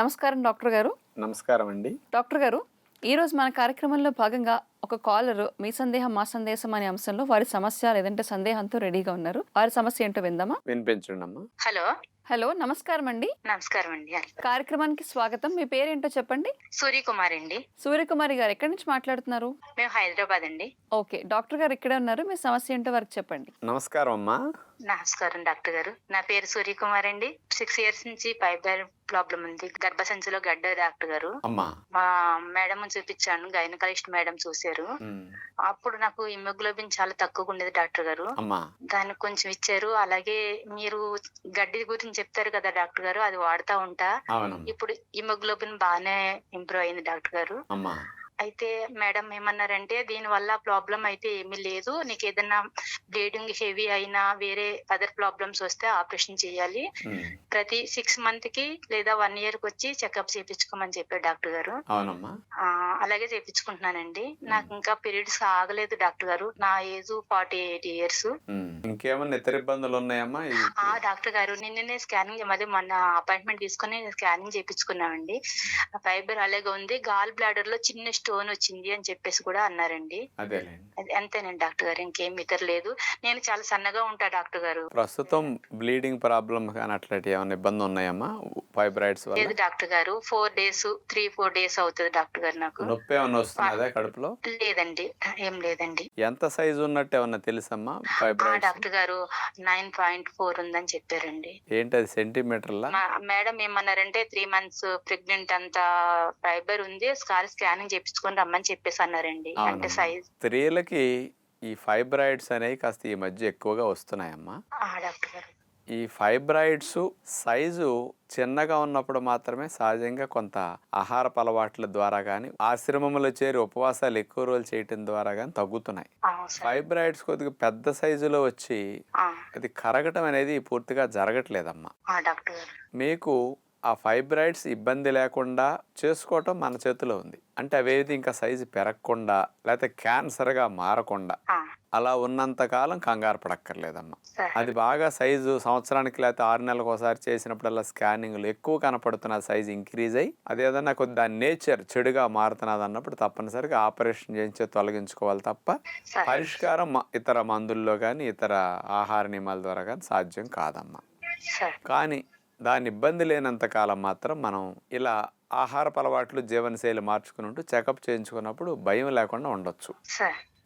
నమస్కారం డాక్టర్ గారు. నమస్కారం అండి. డాక్టర్ గారు ఈ రోజు మన కార్యక్రమంలో భాగంగా ఒక కాలర్ మీ సందేహం మా సందేశం అనే అంశంలో వారి సమస్య లేదంటే సందేహంతో రెడీగా ఉన్నారు. వారి సమస్య ఏంటో విందామా? వినిపించండి అమ్మా హలో. హలో నమస్కారం అండి నమస్కారం అండి కార్యక్రమానికి స్వాగతం. మీ పేరేంటో చెప్పండి. సూర్యకుమార్ అండి. సూర్యకుమారి గారు ఎక్కడి నుంచి మాట్లాడుతున్నారు? మేము హైదరాబాద్ అండి. ఓకే డాక్టర్ గారు ఇక్కడే ఉన్నారు. మీ సమస్య ఏంటో వారికి చెప్పండి. నమస్కారం అమ్మా. నమస్కారం డాక్టర్ గారు. నా పేరు సూర్యకుమార్ అండి. సిక్స్ ఇయర్స్ నుంచి పైబర్ ప్రాబ్లం ఉంది. గర్భసంచిలో గడ్డ డాక్టర్ గారు. అమ్మా. మా మేడం చూపించాను గైనకాలజిస్ట్ మేడం చూశారు. అప్పుడు నాకు హిమోగ్లోబిన్ చాలా తక్కువగా ఉండేది డాక్టర్ గారు. అమ్మా. దానికి కొంచెం ఇచ్చారు. అలాగే మీరు గడ్డి గురించి చెప్తారు కదా డాక్టర్ గారు అది వాడుతా ఉంటా. ఇప్పుడు హిమోగ్లోబిన్ బాగానే ఇంప్రూవ్ అయింది డాక్టర్ గారు. అయితే మేడం ఏమన్నారంటే దీని వల్ల ప్రాబ్లం అయితే ఏమీ లేదు. నీకు ఏదైనా బ్లీడింగ్ హెవీ అయినా వేరే అదర్ ప్రాబ్లమ్స్ వస్తే ఆపరేషన్ చేయాలి. ప్రతి సిక్స్ మంత్కి లేదా వన్ ఇయర్కి వచ్చి చెకప్ చేయించుకోమని చెప్పారు డాక్టర్ గారు. అలాగే చేయించుకుంటున్నానండి నాకు ఇంకా పీరియడ్స్ ఆగలేదు డాక్టర్ గారు. నా ఏజ్ ఫార్టీ ఎయిట్ ఇయర్స్. ఇంకేమన్నా ఇతర ఇబ్బందులు ఉన్నాయమ్మా? డాక్టర్ గారు నిన్ననే స్కానింగ్ మళ్ళీ మొన్న అపాయింట్మెంట్ తీసుకుని స్కానింగ్ చేయించుకున్నామండి ఫైబర్ అలాగే ఉంది. గాల్ బ్లాడర్లో చిన్న స్టోన్ వచ్చింది అని చెప్పేసి కూడా అన్నారండి. అంతేనండి డాక్టర్ గారు ఇంకేం ఇతర లేదు. నేను చాలా సన్నగా ఉంటా డాక్టర్ గారు. ప్రస్తుతం బ్లీడింగ్ ప్రాబ్లమ్ కానీ అట్లాంటి ఏమైనా ఇబ్బంది ఉన్నాయమ్మా? ఫైబ్రాయిడ్స్ లేదు డాక్టర్ గారు. Four days three four days అవుతుంది డాక్టర్ గారు నాకు. నొప్పి ఏమన్నా వస్తున్నదా కడుపులో? లేదండి. ఏం లేదండి. ఎంత సైజు ఉన్నట్టు ఏమన్నా తెలుసమ్మా ఫైబ్రాయిడ్స్? డాక్టర్ గారు నైన్ పాయింట్ ఫోర్ ఉందని చెప్పారండి. ఏంటి అది సెంటీమీటర్లా మేడం ఏమన్నారంటే త్రీ మంత్స్ ప్రెగ్నెంట్ అంత ఫైబర్ ఉంది స్కార్ స్కానింగ్ చేపించుకొని రమ్మని చెప్పేసి అన్నారండి. అంటే. సైజ్ స్త్రీలకి ఈ ఫైబ్రాయిడ్స్ అనేవి కాస్త ఈ మధ్య ఎక్కువగా వస్తున్నాయమ్మా. డాక్టర్ గారు. ఈ ఫైబ్రాయిడ్స్ సైజు చిన్నగా ఉన్నప్పుడు మాత్రమే సహజంగా కొంత ఆహారపు అలవాట్ల ద్వారా కానీ ఆశ్రమంలో చేరి ఉపవాసాలు ఎక్కువ రోజులు చేయటం ద్వారా కానీ తగ్గుతున్నాయి. ఫైబ్రాయిడ్స్ కొద్దిగా పెద్ద సైజులో వచ్చి అది కరగటం అనేది పూర్తిగా జరగట్లేదమ్మా. మీకు ఆ ఫైబ్రాయిడ్స్ ఇబ్బంది లేకుండా చేసుకోవటం మన చేతిలో ఉంది. అంటే అవేది ఇంకా సైజు పెరగకుండా లేకపోతే క్యాన్సర్గా మారకుండా అలా ఉన్నంత కాలం కంగారు పడక్కర్లేదమ్మా. అది బాగా సైజు సంవత్సరానికి లేకపోతే ఆరు నెలలకు ఒకసారి చేసినప్పుడల్లా స్కానింగ్లు ఎక్కువ కనపడుతున్న సైజు ఇంక్రీజ్ అయ్యి అదేదన్నా కొద్ది దాని నేచర్ చెడుగా మారుతున్నది అన్నప్పుడు తప్పనిసరిగా ఆపరేషన్ చేయించి తొలగించుకోవాలి తప్ప పరిష్కారం ఇతర మందుల్లో కానీ ఇతర ఆహార నియమాల ద్వారా కానీ సాధ్యం కాదమ్మా. కానీ దాని ఇబ్బంది లేనంత కాలం మాత్రం మనం ఇలా ఆహారపు అలవాట్లు జీవనశైలి మార్చుకుని ఉంటూ చెకప్ చేయించుకున్నప్పుడు భయం లేకుండా ఉండొచ్చు.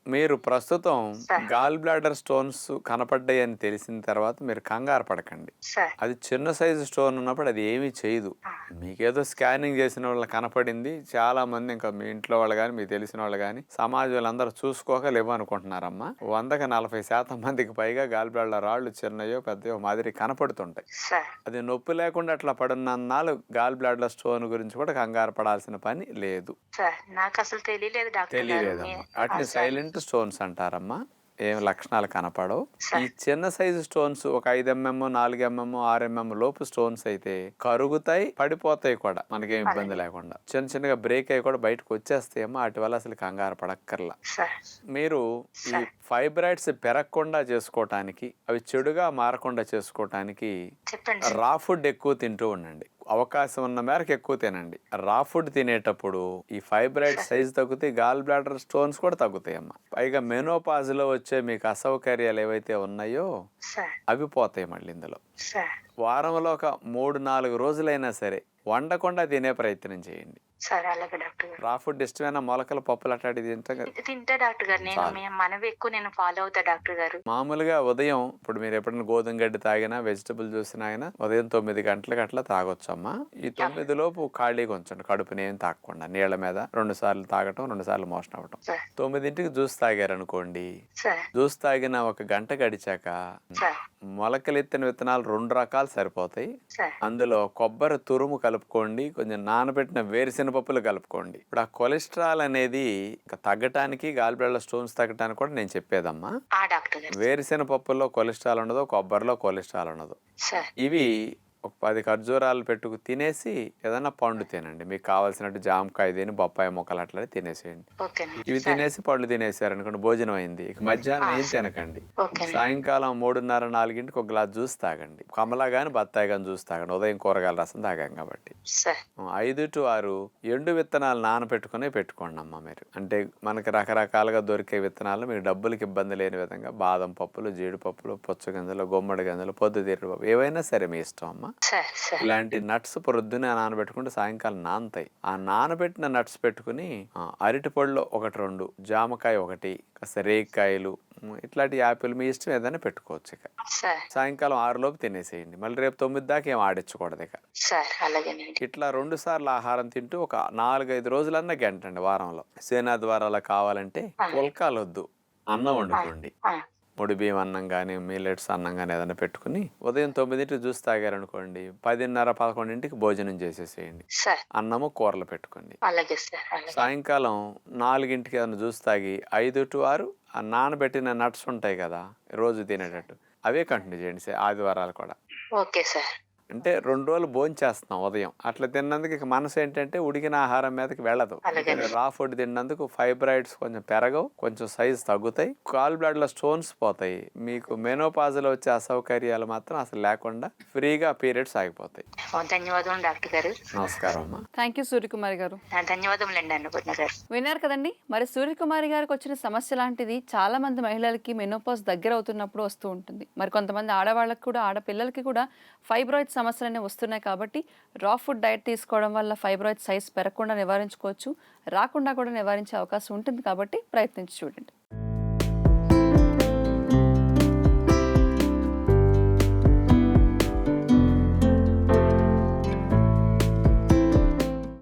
మీరు ప్రస్తుతం. గాల్ బ్లాడర్ స్టోన్స్ కనపడ్డాయి అని తెలిసిన తర్వాత మీరు కంగారు పడకండి. అది చిన్న సైజు స్టోన్ ఉన్నప్పుడు అది ఏమీ చేయదు. మీకేదో స్కానింగ్ చేసిన వాళ్ళు కనపడింది చాలా మంది ఇంకా మీ ఇంట్లో వాళ్ళు కానీ మీకు తెలిసిన వాళ్ళు కానీ సమాజంలో అందరూ చూసుకోక లేవనుకుంటున్నారమ్మా వందకి నలభై శాతం మందికి పైగా గాల్ బ్లాడర్ రాళ్ళు చిన్నయో పెద్దయో మాదిరి కనపడుతుంటాయి. అది నొప్పి లేకుండా అట్లా పడున్నాళ్ళు గాల్ బ్లాడర్ స్టోన్ గురించి కూడా కంగారు పడాల్సిన పని లేదు. నాకు అసలు తెలియలేదు డాక్టర్ గారు. తెలియలేదమ్మా. సైలెంట్ స్టోన్స్ అంటారమ్మా. ఏం లక్షణాలు కనపడవు. ఈ చిన్న సైజు స్టోన్స్ ఒక ఐదు ఎంఎం నాలుగు ఎంఎం ఆరు ఎంఎం లోపు స్టోన్స్ అయితే కరుగుతాయి పడిపోతాయి కూడా. మనకేం ఇబ్బంది లేకుండా. చిన్న చిన్నగా బ్రేక్ అయ్యి కూడా బయటకు వచ్చేస్తాయమ్మా వాటి వల్ల అసలు కంగారు పడక్కర్లా. మీరు ఈ. ఫైబ్రాయిడ్స్ పెరగకుండా చేసుకోవటానికి అవి చెడుగా మారకుండా చేసుకోవటానికి. రా ఫుడ్ ఎక్కువ తింటూ ఉండండి. అవకాశం ఉన్న మేరకు ఎక్కువ తినండి. రా ఫుడ్ తినేటప్పుడు ఈ ఫైబ్రాయిడ్ సైజ్ తగ్గుతాయి గాల్ బ్లాడర్ స్టోన్స్ కూడా తగ్గుతాయి అమ్మా పైగా మెనోపాజ్లో వచ్చే మీకు అసౌకర్యాలు ఏవైతే ఉన్నాయో అవి పోతాయి మళ్ళీ ఇందులో. వారంలో ఒక మూడు నాలుగు రోజులైనా సరే వండకుండా తినే ప్రయత్నం చేయండి. రా ఫుడ్ ఇష్టమైన మొలకల పప్పులు అట్లాంటివి తింటాం తింటా డాక్టర్ గారు నేను మనవి ఎక్కువ నేను ఫాలో అవుతా డాక్టర్ గారు. మామూలుగా ఉదయం ఇప్పుడు మీరు ఎప్పుడైనా గోధుమ గడ్డి తాగినా వెజిటబుల్ జ్యూస్ తాగినా ఉదయం తొమ్మిది గంటలకు అట్లా తాగొచ్చమ్మా. ఈ తొమ్మిది లోపు ఖాళీగా ఉంచండి కడుపుని ఏం తాగకుండా నీళ్ళ మీద రెండు సార్లు తాగటం రెండు సార్లు మోషన్ అవ్వటం. తొమ్మిదింటికి జ్యూస్ తాగారనుకోండి జ్యూస్ తాగిన ఒక గంట గడిచాక మొలకలెత్తిన విత్తనాలు రెండు రకాలు సరిపోతాయి. సార్. అందులో కొబ్బరి తురుము కలుపుకోండి కొంచెం నానబెట్టిన వేరుశెనగ పప్పులు కలుపుకోండి. ఇప్పుడు ఆ కొలెస్ట్రాల్ అనేది తగ్గటానికి గాలిబ్లాడర్ స్టోన్స్ తగ్గటానికి కూడా నేను చెప్పేదమ్మా. ఆ డాక్టర్ గారు వేరుశెనగ పప్పుల్లో కొలెస్ట్రాల్ ఉండదు కొబ్బరిలో కొలెస్ట్రాల్ ఉండదు. ఇవి ఒక పది ఖర్జూరాలు పెట్టుకు తినేసి ఏదైనా పండు తినండి మీకు కావాల్సినట్టు జామకాయ తిని బొప్పాయి మొక్కలు అట్లా తినేసేయండి. ఇవి తినేసి పళ్ళు తినేసారు అనుకోండి భోజనం అయింది. ఇక మధ్యాహ్నం ఏం తినకండి. సాయంకాలం మూడున్నర నాలుగింటికి ఒక గ్లాస్ జ్యూస్ తాగండి. కమలా గాని బత్తాయి గాని జ్యూస్ తాగండి. ఉదయం కూరగాయల రసం తాగాం కాబట్టి. ఐదు టు ఆరు ఎండు విత్తనాలు నానబెట్టుకునే పెట్టుకోండి అమ్మ మీరు. అంటే మనకి రకరకాలుగా దొరికే విత్తనాలు మీకు డబ్బులకి ఇబ్బంది లేని విధంగా బాదం పప్పులు జీడిపప్పులు పుచ్చగింజలు గుమ్మడి గింజలు పొద్దుతీరు పప్పు ఏవైనా సరే మీ ఇష్టం అమ్మ. ఇలాంటి నట్స్ ప్రొద్దునే నానబెట్టుకుంటే సాయంకాలం నానతాయి. ఆ నానబెట్టిన నట్స్ పెట్టుకుని అరటి పళ్ళు ఒకటి రెండు జామకాయ ఒకటి కాస్త రేగికాయలు ఇట్లాంటి యాపిల్ మీ ఇష్టం ఏదైనా పెట్టుకోవచ్చు ఇక. సాయంకాలం ఆరు లోపు తినేసేయండి. మళ్ళీ రేపు తొమ్మిది దాకా ఏం ఆడించకూడదు ఇక. ఇట్లా రెండు సార్లు ఆహారం తింటూ ఒక నాలుగైదు రోజులన్నా గంటండి వారంలో. సేనా ద్వారాలా కావాలంటే పుల్కాలు వద్దు అన్నం వండుకోండి. ముడి బియ్యం అన్నం కానీ మిల్లెట్స్ అన్నం కానీ ఏదైనా పెట్టుకుని ఉదయం తొమ్మిదింటికి జ్యూస్ తాగారనుకోండి పదిన్నర పదకొండింటికి భోజనం చేసేసేయండి. సార్. అన్నము కూరలు పెట్టుకోండి. సార్ సాయంకాలం నాలుగింటికి ఏదైనా జ్యూస్ తాగి ఐదు టు ఆరు ఆ నానబెట్టిన నట్స్ ఉంటాయి కదా రోజు తినేటట్టు అవే కంటిన్యూ చేయండి సే- ఆదివారాలు కూడా. Okay sir. అంటే రెండు రోజులు భోజనం చేస్తున్నాం ఉదయం. అట్లా తిన్నందుకు ఇక మనసు ఏంటంటే ఉడికిన ఆహారం మీదకి వెళ్ళదు. రా ఫుడ్ తిన్నందుకు ఫైబ్రాయిడ్స్ కొంచెం పెరగవు కొంచెం సైజ్ తగ్గుతాయి. కాల్ బ్లడ్లో స్టోన్స్ పోతాయి. మీకు మెనోపాజలో వచ్చే అసౌకర్యాలు మాత్రం అసలు లేకుండా ఫ్రీగా పీరియడ్స్ ఆగిపోతాయి. ఓ, ధన్యవాదములు డాక్టర్ గారు. నమస్కారం అమ్మా. థ్యాంక్ యూ సూర్యకుమారి గారు. ఆ, ధన్యవాదములండి అన్నపూర్ణ గారు విన్నారు కదండి? మరి సూర్యకుమారి గారికి వచ్చిన సమస్య లాంటిది చాలా మంది మహిళలకి మెనోపాజ్ దగ్గర అవుతున్నప్పుడు వస్తూ ఉంటుంది. మరి కొంతమంది ఆడవాళ్ళకి కూడా ఆడపిల్లలకి కూడా ఫైబ్రాయిడ్ సమస్యలు వస్తున్నాయి కాబట్టి రా ఫుడ్ డైట్ తీసుకోవడం వల్ల ఫైబ్రాయిడ్ సైజ్ పెరగకుండా నివారించుకోవచ్చు. రాకుండా కూడా నివారించే అవకాశం ఉంటుంది కాబట్టి ప్రయత్నించి చూడండి.